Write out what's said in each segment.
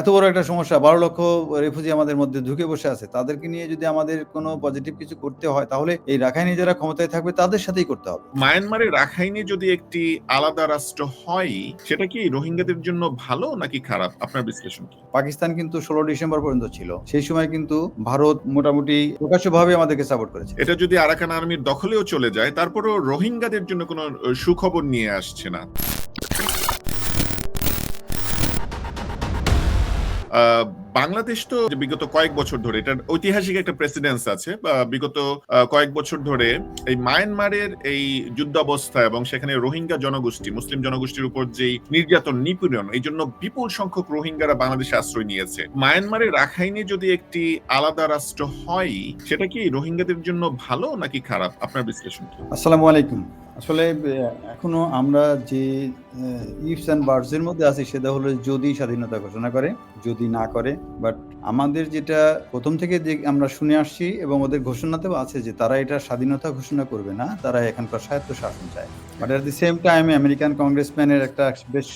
এত বড় একটা সমস্যা বারো লক্ষ রেফুজি আমাদের মধ্যে ঢুকে বসে আছে। তাদেরকে নিয়ে যদি আমাদের কোনো পজিটিভ কিছু করতে হয় তাহলে এই রাখাইনি যারা ক্ষমতায় থাকবে তাদের সাথেই করতে হবে। মায়ানমারে রাখাইনে যদি একটি আলাদা রাষ্ট্র হয় সেটা কি রোহিঙ্গাদের জন্য ভালো নাকি খারাপ? আপনার বিশ্লেষণ কি? পাকিস্তান কিন্তু ষোলো ডিসেম্বর পর্যন্ত ছিল। সেই সময় কিন্তু ভারত মোটামুটি প্রকাশ্যভাবে আমাদেরকে সাপোর্ট করেছে। এটা যদি আরাকান আর্মির দখলেও চলে যায় তারপরেও রোহিঙ্গাদের জন্য কোনো সুখবর নিয়ে আসছে না। বাংলাদেশ তো বিগত কয়েক বছর ধরে, এটার ঐতিহাসিক একটা প্রেসিডেন্স আছে বিগত কয়েক বছর ধরে এই মায়ানমারের এই যুদ্ধাবস্থা এবং সেখানে রোহিঙ্গা জনগোষ্ঠী, মুসলিম জনগোষ্ঠীর উপর যেই নির্যাতন, নিপীড়ন, এই জন্য বিপুল সংখ্যক রোহিঙ্গারা বাংলাদেশে আশ্রয় নিয়েছে। মায়ানমারের রাখাইনে যদি একটি আলাদা রাষ্ট্র হয়, সেটা কি রোহিঙ্গাদের জন্য ভালো নাকি খারাপ? আপনার বিশ্লেষণ আসসালামু আলাইকুম। আসলে এখনও আমরা যে ইফস অ্যান্ড বার্ডস এর মধ্যে আছি সেটা হলো যদি স্বাধীনতা ঘোষণা করে, যদি না করে। বাট আমাদের যেটা প্রথম থেকে যে আমরা শুনে আসছি এবং ওদের ঘোষণাতেও আছে যে তারা এটা স্বাধীনতা ঘোষণা করবে না, তারা এখানকার স্বায়ত্ত শাসন চায়। But at the same time American কংগ্রেসম্যানের একটা বেশ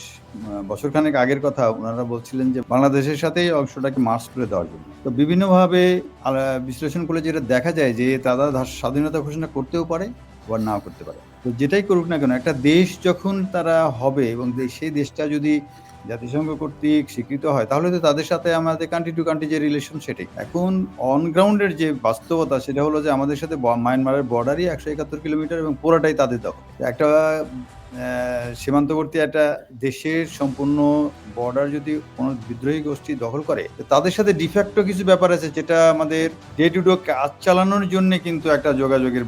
বছরখানেক আগের কথা ওনারা বলছিলেন যে বাংলাদেশের সাথেই অংশটাকে মার্চ করে দেওয়ার জন্য। তো বিভিন্নভাবে বিশ্লেষণ করলে যেটা দেখা যায় যে তারা স্বাধীনতা ঘোষণা করতেও পারে আবার নাও করতে পারে। তো যেটাই করুক না কেন, একটা দেশ যখন তারা হবে এবং সেই দেশটা যদি জাতিসংঘ কর্তৃক স্বীকৃত হয়, তাহলে তো তাদের সাথে আমাদের কান্ট্রি টু কান্ট্রি যে রিলেশন সেটাই। এখন অন গ্রাউন্ডের যে বাস্তবতা, সেটা হলো যে আমাদের সাথে মায়ানমারের বর্ডারই একশো একাত্তর কিলোমিটার এবং পুরোটাই তাদের দখল। একটা সীমান্তবর্তী একটা দেশের সম্পূর্ণ বর্ডার যদি কোনো বিদ্রোহী গোষ্ঠী দখল করে তাদের সাথে ডিফ্যাক্টো কিছু ব্যাপার আছে যেটা আমাদের ডে টু ডে কাজ চালানোর জন্য কিন্তু একটা যোগাযোগের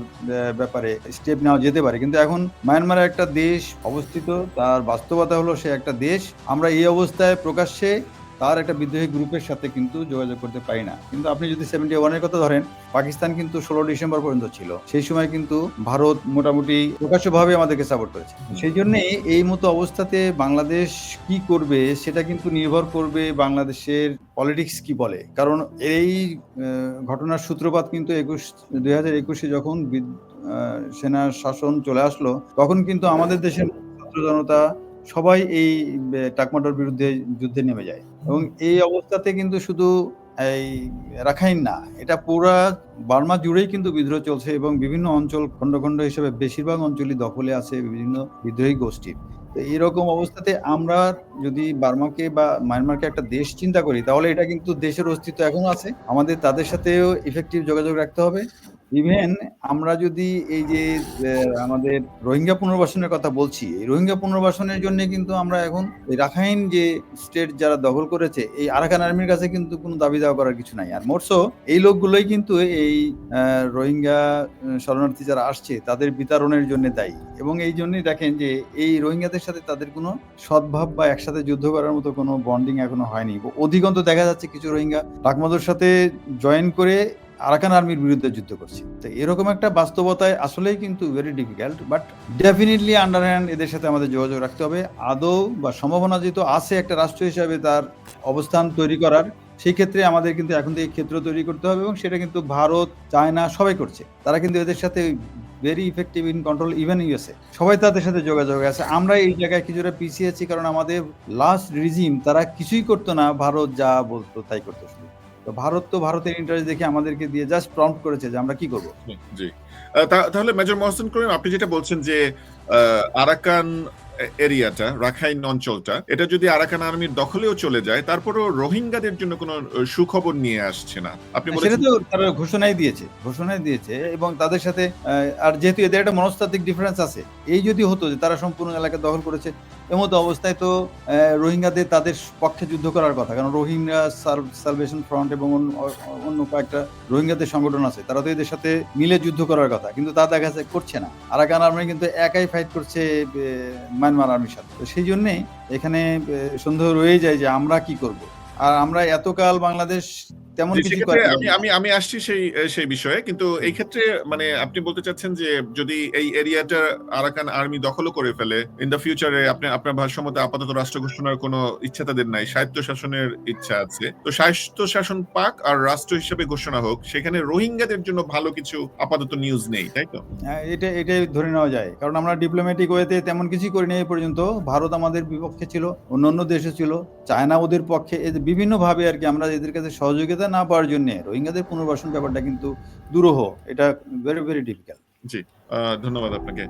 ব্যাপারে স্টেপ নেওয়া যেতে পারে। কিন্তু এখন মায়ানমারে একটা দেশ অবস্থিত, তার বাস্তবতা হলো সে একটা দেশ। আমরা এই অবস্থায় প্রকাশ্যে তার একটা বিদ্রোহী গ্রুপের সাথে কিন্তু যোগাযোগ করতে পারি না। কিন্তু আপনি যদি সেভেন্টি ওয়ানের কথা ধরেন, পাকিস্তান কিন্তু ষোলো ডিসেম্বর পর্যন্ত ছিল। সেই সময় কিন্তু ভারত মোটামুটি প্রকাশ্যভাবে আমাদেরকে সাপোর্ট করেছে। সেই জন্য এই মতো অবস্থাতে বাংলাদেশ কি করবে, সেটা কিন্তু নির্ভর করবে বাংলাদেশের পলিটিক্স কি বলে। কারণ এই ঘটনার সূত্রপাত কিন্তু একুশ, দুই হাজার একুশে যখন সেনা শাসন চলে আসলো, তখন কিন্তু আমাদের দেশের জনতা সবাই এই টাকমাটোর বিরুদ্ধে যুদ্ধে নেমে যায়। এবং এই অবস্থাতে কিন্তু শুধু এই রাখাইন না, এটা পুরা বার্মা জুড়েই কিন্তু বিদ্রোহ চলছে এবং বিভিন্ন অঞ্চল খণ্ড খণ্ড হিসেবে বেশিরভাগ অঞ্চলই দখলে আছে বিভিন্ন বিদ্রোহী গোষ্ঠীর। তো এরকম অবস্থাতে আমরা যদি বার্মাকে বা মায়ানমারকে একটা দেশ চিন্তা করি, তাহলে এটা কিন্তু দেশের অস্তিত্ব এখনও আছে। আমাদের তাদের সাথেও ইফেক্টিভ যোগাযোগ রাখতে হবে। ইভেন আমরা যদি এই যে আমাদের রোহিঙ্গা পুনর্বাসনের কথা বলছি, এই রোহিঙ্গা পুনর্বাসনের জন্য কিন্তু আমরা এখন রাখাইন যে স্টেট যারা দখল করেছে, এই আরাকান আর্মির কাছে কিন্তু কোনো দাবি দাওয়া করার কিছু নাই। আর মোটসো এই লোকগুলোই কিন্তু এই রোহিঙ্গা শরণার্থী যারা আসছে, তাদের বিতরণের জন্য দায়ী। এবং এই জন্যই দেখেন যে, এই রোহিঙ্গাদের সাথে তাদের কোনো সদ্ভাব বা একসাথে যুদ্ধ করার মতো কোনো বন্ডিং এখনও হয়নি। অধিকন্ত দেখা যাচ্ছে কিছু রোহিঙ্গা টাকমাদুর সাথে জয়েন করে আরাকান আর্মির বিরুদ্ধে যুদ্ধ করছে। তো এরকম একটা বাস্তবতায় আসলেই কিন্তু very difficult but definitely under hand এদের সাথে আমাদের যোগাযোগ রাখতে হবে। আদৌ বা সম্ভাবনা যেহেতু আছে একটা রাষ্ট্র হিসাবে তার অবস্থান তৈরি করার, সেই ক্ষেত্রে আমাদের কিন্তু এখন থেকে ক্ষেত্র তৈরি করতে হবে এবং সেটা কিন্তু ভারত, চায়না সবাই করছে। তারা কিন্তু এদের সাথে very effective in control even USA সবাই তাদের সাথে যোগাযোগ আছে। আমরা এই জায়গায় কিছুটা পিছিয়ে আছি কারণ আমাদের লাস্ট রিজিম তারা কিছুই করতো না, ভারত যা বলতো তাই করতো শুধু। তো ভারত তো ভারতের ইন্টারেস্ট দেখে আমাদেরকে দিয়ে জাস্ট প্রম্পট করেছে যে আমরা কি করব। জি তাহলে মেজর মহসিন করিম আপনি যেটা বলছেন যে আরাকান এরিয়াটা রাখাইন অঞ্চলটা এটা যদি আরাকান আর্মির দখলেও চলে যায় তারপরেও রোহিঙ্গাদের জন্য কোনো সুখবর নিয়ে আসছে না। আপনি সেটা তো তারা ঘোষণাই দিয়েছে ঘোষণাই দিয়েছে এবং তাদের সাথে আর যেহেতু এদের একটা মনস্তাত্ত্বিক ডিফারেন্স আছে এই যদি হতো যে তারা সম্পূর্ণ এলাকা দখল করেছে এমতো অবস্থায় তো রোহিঙ্গাদের তাদের পক্ষে যুদ্ধ করার কথা। কারণ রোহিঙ্গা সালভেশন ফ্রন্ট এবং অন্য- কয়েকটা রোহিঙ্গাদের সংগঠন আছে, তারা তো এদের সাথে মিলে যুদ্ধ করার কথা। কিন্তু তা দেখা যাচ্ছে করছে না। আরাকান আর্মি কিন্তু একাই ফাইট করছে মায়ানমার আর্মির সাথে। তো সেই জন্যে এখানে সন্দেহ রয়ে যায় যে আমরা কি করব? আর আমরা এতকাল বাংলাদেশ তেমন কিছু আমি আমি আমি আসছি সেই সেই বিষয়ে। কিন্তু এই ক্ষেত্রে মানে আপনি বলতে চাচ্ছেন যে যদি এই এরিয়াটা আরাকান আর্মি দখলও করে ফেলে ইন দ্য ফিউচারে আপনি আপনার ভাষ্যমতে আপাতত রাষ্ট্র ঘোষণার কোনো ইচ্ছা তাদের নাই স্বায়ত্ত শাসনের ইচ্ছা আছে। তো স্বায়ত্ত শাসন পাক আর রাষ্ট্র হিসেবে ঘোষণা হোক সেখানে রোহিঙ্গাদের জন্য ভালো কিছু আপাতত নিউজ নেই তাই তো? হ্যাঁ, এটা এটাই ধরে নেওয়া যায়। কারণ আমরা ডিপ্লোম্যাটিক ওয়েতে তেমন কিছুই করিনি এই পর্যন্ত। ভারত আমাদের বিপক্ষে ছিল অন্যান্য দেশে ছিল চায়না ওদের পক্ষে বিভিন্নভাবে আর কি আমরা এদের কাছে সহযোগিতা না পাওয়ার জন্য রোহিঙ্গাদের পুনর্বাসন ব্যাপারটা কিন্তু দুরূহ। এটা ভেরি ভেরি ডিফিকাল্ট জি। ধন্যবাদ আপনাকে।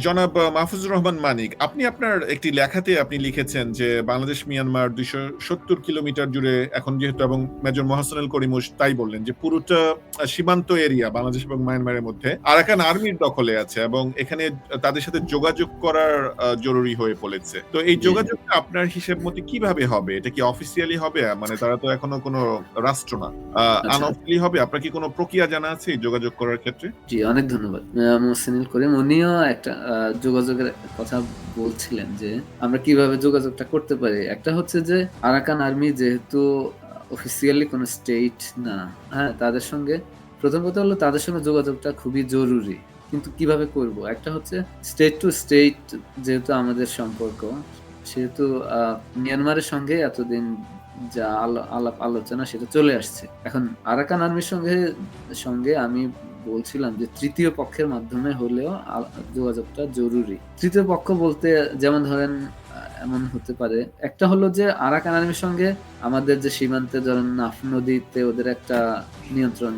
জনাব মাহফুজুর রহমান মানিক আপনি আপনার একটি লেখাতে আপনি লিখেছেন যে বাংলাদেশ মিয়ানমার দুইশো সত্তর কিলোমিটার জুড়ে এখন যেহেতু এবং মেজর মহাসনুল করিমুস তাই বললেন যে পুরোটা সীমান্ত এরিয়া বাংলাদেশ এবং মায়ানমারের মধ্যে আরাকান আর্মির দখলে আছে এবং এখানে তাদের সাথে যোগাযোগ করার জরুরি হয়ে পড়েছে। তো এই। যোগাযোগটা আপনার হিসেব মতে কীভাবে হবে? এটা কি অফিসিয়ালি হবে? মানে তারা তো এখনও কোনো রাষ্ট্র না। আচ্ছা। আনঅফিসিয়ালি হবে? আপনার কি কোনো প্রক্রিয়া জানা আছে যোগাযোগ করার ক্ষেত্রে? জি অনেক ধন্যবাদ। মোহসিনুল করিম উনিও একটা যোগাযোগের কথা বলছিলেন যে আমরা কীভাবে যোগাযোগটা করতে পারি। একটা হচ্ছে যে আরাকান আর্মি যেহেতু অফিসিয়ালি কোনো স্টেট না হ্যাঁ তাদের সঙ্গে, প্রথম কথা হলো তাদের সঙ্গে যোগাযোগটা খুবই জরুরি। কিন্তু কীভাবে করব? একটা হচ্ছে স্টেট টু স্টেট যেহেতু আমাদের সম্পর্ক, সেহেতু মিয়ানমারের সঙ্গে এতদিন যা আলাপ আলোচনা সেটা চলে আসছে। এখন আরাকান আর্মির সঙ্গে সঙ্গে আমি বলছিলাম যে তৃতীয় পক্ষের মাধ্যমে হলেও যোগাযোগটা জরুরি। তৃতীয় পক্ষ বলতে যেমন ধরেন এমন হতে পারে। একটা হলো যে আরাকান আর্মির সঙ্গে আমাদের যে সীমান্তে ধরেন নাফ নদীতে ওদের একটা নিয়ন্ত্রণ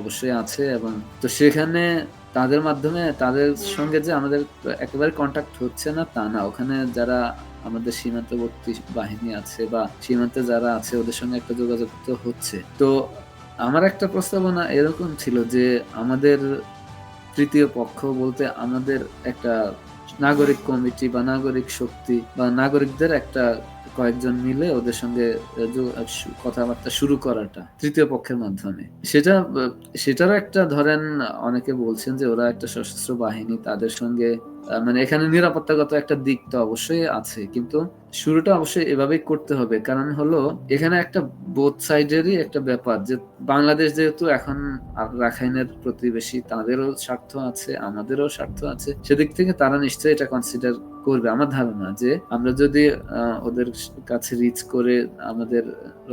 অবশ্যই আছে এবং তো সেখানে তাদের মাধ্যমে, তাদের সঙ্গে যে আমাদের একেবারে কন্টাক্ট হচ্ছে না, তা না। ওখানে যারা আমাদের সীমান্তবর্তী বাহিনী আছে বা সীমান্তে যারা আছে, ওদের সঙ্গে একটা যোগাযোগ তো হচ্ছে। তো আমার একটা প্রস্তাবনা এরকম ছিল যে আমাদের তৃতীয় পক্ষ বলতে আমাদের একটা নাগরিক কমিটি বা নাগরিক শক্তি বা নাগরিকদের একটা কয়েকজন মিলে ওদের সঙ্গে কথাবার্তা শুরু করাটা তৃতীয় পক্ষের মাধ্যমে। সেটা সেটারও একটা ধরেন অনেকে বলছেন যে ওরা একটা সশস্ত্র বাহিনী, তাদের সঙ্গে মানে এখানে নিরাপত্তাগত একটা দিক তো অবশ্যই আছে, কিন্তু শুরুটা অবশ্যই এভাবেই করতে হবে। কারণ হলো, এখানে একটা বোথ সাইডেরই একটা ব্যাপার যে বাংলাদেশ যেহেতু এখন রাখাইনের প্রতিবেশী, তাদেরও স্বার্থ আছে, আমাদেরও স্বার্থ আছে, সেদিক থেকে তারা নিশ্চয়ই এটা কনসিডার করবে। আমার ধারণা যে আমরা যদি ওদের কাছে রিচ করে আমাদের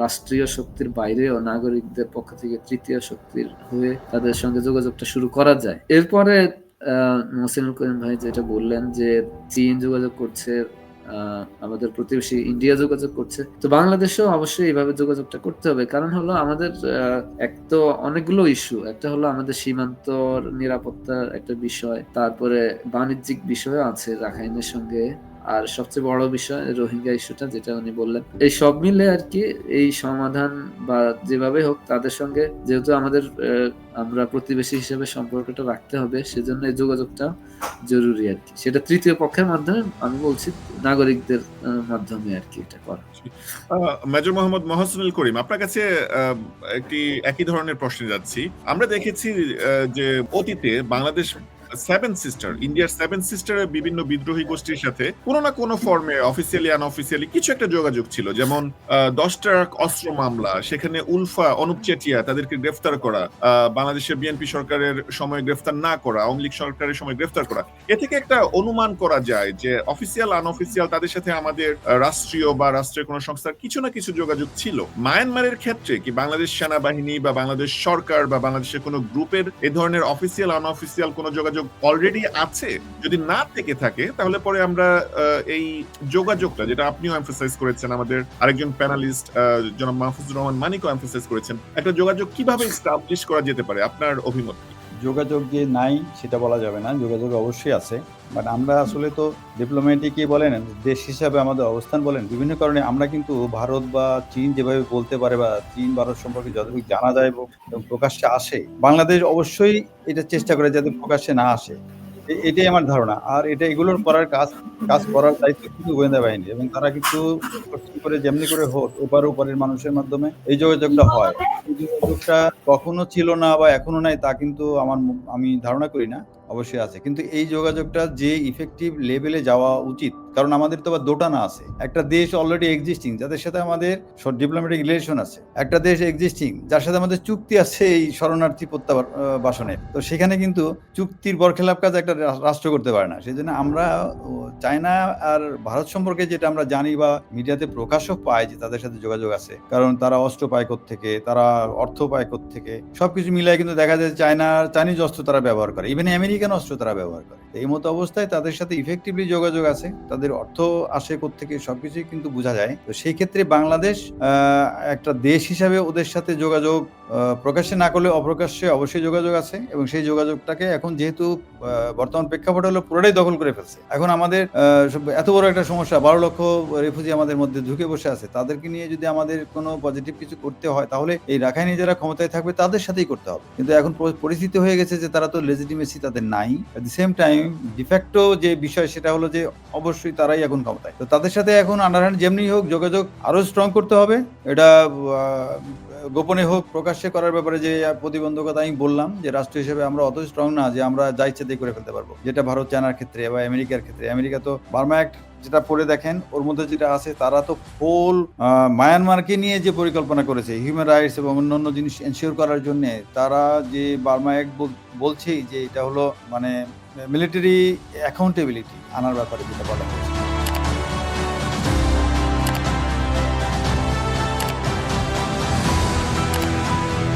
রাষ্ট্রীয় শক্তির বাইরেও নাগরিকদের পক্ষ থেকে তৃতীয় শক্তির হয়ে তাদের সঙ্গে যোগাযোগটা শুরু করা যায়। এরপরে মোহসিনুল করিম ভাই যেটা বললেন যে চীন যোগাযোগ করছে আমাদের প্রতিবেশী ইন্ডিয়া যোগাযোগ করছে। তো বাংলাদেশেও অবশ্যই এইভাবে যোগাযোগটা করতে হবে। কারণ হলো আমাদের এক তো অনেকগুলো ইস্যু একটা হলো আমাদের সীমান্ত নিরাপত্তার একটা বিষয়, তারপরে বাণিজ্যিক বিষয় আছে রাখাইনের সঙ্গে। আর সবচেয়ে বড় বিষয় রোহিঙ্গা ইস্যুটা যেটা উনি বললেন, এই সব মিলে আর কি এই সমাধান বা যেভাবে হোক তাদের সঙ্গে যেহেতু আমাদের আমরা প্রতিবেশী হিসেবে সম্পর্কটা রাখতে হবে, সেজন্য এই যোগাযোগটা জরুরি আর কি। সেটা তৃতীয় পক্ষের মাধ্যমে আমি বলছি নাগরিকদের মাধ্যমে আর কি এটা করা। মেজর মোহাম্মদ মহসিনুল করিম, আপনার কাছে একটি, একই ধরনের প্রশ্নে যাচ্ছি। আমরা দেখেছি যে অতীতে বাংলাদেশ সেভেন সিস্টার ইন্ডিয়ার সেভেন সিস্টারের বিভিন্ন বিদ্রোহী গোষ্ঠীর সাথে কোনো না কোনো ফর্মে অফিসিয়ালি আনঅফিসিয়ালি কিছু একটা যোগাযোগ ছিল। যেমন দশটা অস্ত্র মামলা, সেখানে উলফা, অনুপ চেটিয়া তাদেরকে গ্রেফতার করা বাংলাদেশের বিএনপি সরকারের সময় গ্রেফতার না করা, আওয়ামী লীগ সরকারের সময় গ্রেফতার করা। এ থেকে একটা অনুমান করা যায় যে অফিসিয়াল আনঅফিসিয়াল তাদের সাথে আমাদের রাষ্ট্রীয় বা রাষ্ট্রের কোনো সংস্থার কিছু না কিছু যোগাযোগ ছিল। মায়ানমারের ক্ষেত্রে কি বাংলাদেশ সেনাবাহিনী বা বাংলাদেশ সরকার বা বাংলাদেশের কোনো গ্রুপের এ ধরনের অফিসিয়াল আনঅফিসিয়াল কোনো যোগাযোগ অলরেডি আছে, যদি না থেকে থাকে, তাহলে পরে আমরা এই যোগাযোগটা, যেটা আপনিও এমফাসাইজ করেছেন, আমাদের আরেকজন প্যানালিস্ট জনাব মাহফুজুর রহমান মানিকও এমফাসাইজ করেছেন, একটা যোগাযোগ কীভাবে স্টাবলিশ করা যেতে পারে আপনার অভিমত? যোগাযোগ যে নাই, সেটা বলা যাবে না। যোগাযোগ অবশ্যই আছে। বাট আমরা আসলে তো ডিপ্লোম্যাটিকই বলেন, দেশ হিসাবে আমাদের অবস্থান বলেন, বিভিন্ন কারণে আমরা কিন্তু ভারত বা চীন যেভাবে বলতে পারে বা চীন, ভারত সম্পর্কে যতটুকু জানা যায় এবং প্রকাশ্যে আসে, বাংলাদেশ অবশ্যই এটা চেষ্টা করে যাতে প্রকাশ্যে না আসে। এটাই আমার ধারণা। আর এটা এগুলোর করার কাজ কাজ করার দায়িত্ব কিন্তু গোয়েন্দা বাহিনী এবং তারা কিন্তু করে যেমনি করে হোক, ওপার ওপারের মানুষের মাধ্যমে এই যোগাযোগটা হয়। যোগাযোগটা কখনো ছিল না বা এখনও নাই তা কিন্তু আমার আমি ধারণা করি না। অবশ্যই আছে। কিন্তু এই যোগাযোগটা যে ইফেক্টিভ লেভেলে যাওয়া উচিত, কারণ আমাদের তো আবার দোটানা আছে। একটা দেশ অলরেডি এক্সিস্টিং যাদের সাথে আমাদের ডিপ্লোম্যাটিক রিলেশন আছে। একটা দেশ এক্সিস্টিং যার সাথে আমাদের চুক্তি আছে এই শরণার্থী প্রত্যাবাসনের তো সেখানে কিন্তু চুক্তির বরখেলাপ কাজ একটা রাষ্ট্র করতে পারে না। সেই জন্য আমরা চায়না আর ভারত সম্পর্কে যেটা আমরা জানি বা মিডিয়াতে প্রকাশও পাই যে তাদের সাথে যোগাযোগ আছে, কারণ তারা অস্ত্র পায় থেকে তারা অর্থ পায় থেকে সবকিছু মিলায় কিন্তু দেখা যায় চায়না চাইনিজ অস্ত্র তারা ব্যবহার করে। ইভেন আমেরিকান অস্ত্র তারা ব্যবহার করে। এই মতো অবস্থায় তাদের সাথে ইফেক্টিভলি যোগাযোগ আছে। তাদের অর্থ আসে থেকে সবকিছুই কিন্তু বোঝা যায়। তো সেই ক্ষেত্রে বাংলাদেশ একটা দেশ হিসাবে ওদের সাথে যোগাযোগ প্রকাশ্যে না করলে অপ্রকাশ্যে অবশ্যই যোগাযোগ আছে এবং সেই যোগাযোগটাকে এখন যেহেতু বর্তমান প্রেক্ষাপট হলো পুরোটাই দখল করে ফেলছে। এখন আমাদের এত বড় একটা সমস্যা, বারো লক্ষ রেফুজি আমাদের মধ্যে ঢুকে বসে আছে। তাদেরকে নিয়ে যদি আমাদের কোনো পজিটিভ কিছু করতে হয়, তাহলে এই রাখাইনি যারা ক্ষমতায় থাকবে, তাদের সাথেই করতে হবে। কিন্তু এখন পরিস্থিতি হয়ে গেছে যে তারা তো লেজিটিমেসি তাদের নাই। At the same time de facto যে বিষয় সেটা হলো যে অবশ্যই তারাই এখন ক্ষমতায়। তো তাদের সাথে এখন আন্ডারহ্যান্ড যেমনি হোক যোগাযোগ আরও স্ট্রং করতে হবে। এটা গোপনে হোক, প্রকাশ্যে করার ব্যাপারে যে প্রতিবন্ধকতা আমি বললাম, যে রাষ্ট্র হিসেবে আমরা অত স্ট্রং না যে আমরা যা ইচ্ছে দিয়ে করে ফেলতে পারব। যেটা ভারত, চায়নার ক্ষেত্রে বা আমেরিকার ক্ষেত্রে। আমেরিকা তো বার্মা অ্যাক্ট যেটা পড়ে দেখেন, ওর মধ্যে যেটা আছে, তারা তো হোল মায়ানমারকে নিয়ে যে পরিকল্পনা করেছে হিউম্যান রাইটস এবং অন্যান্য জিনিস এনশিওর করার জন্য, তারা যে বার্মা এক বলছেই যে এটা হলো মানে মিলিটারি অ্যাকাউন্টেবিলিটি আনার ব্যাপারে যেটা বলা হয়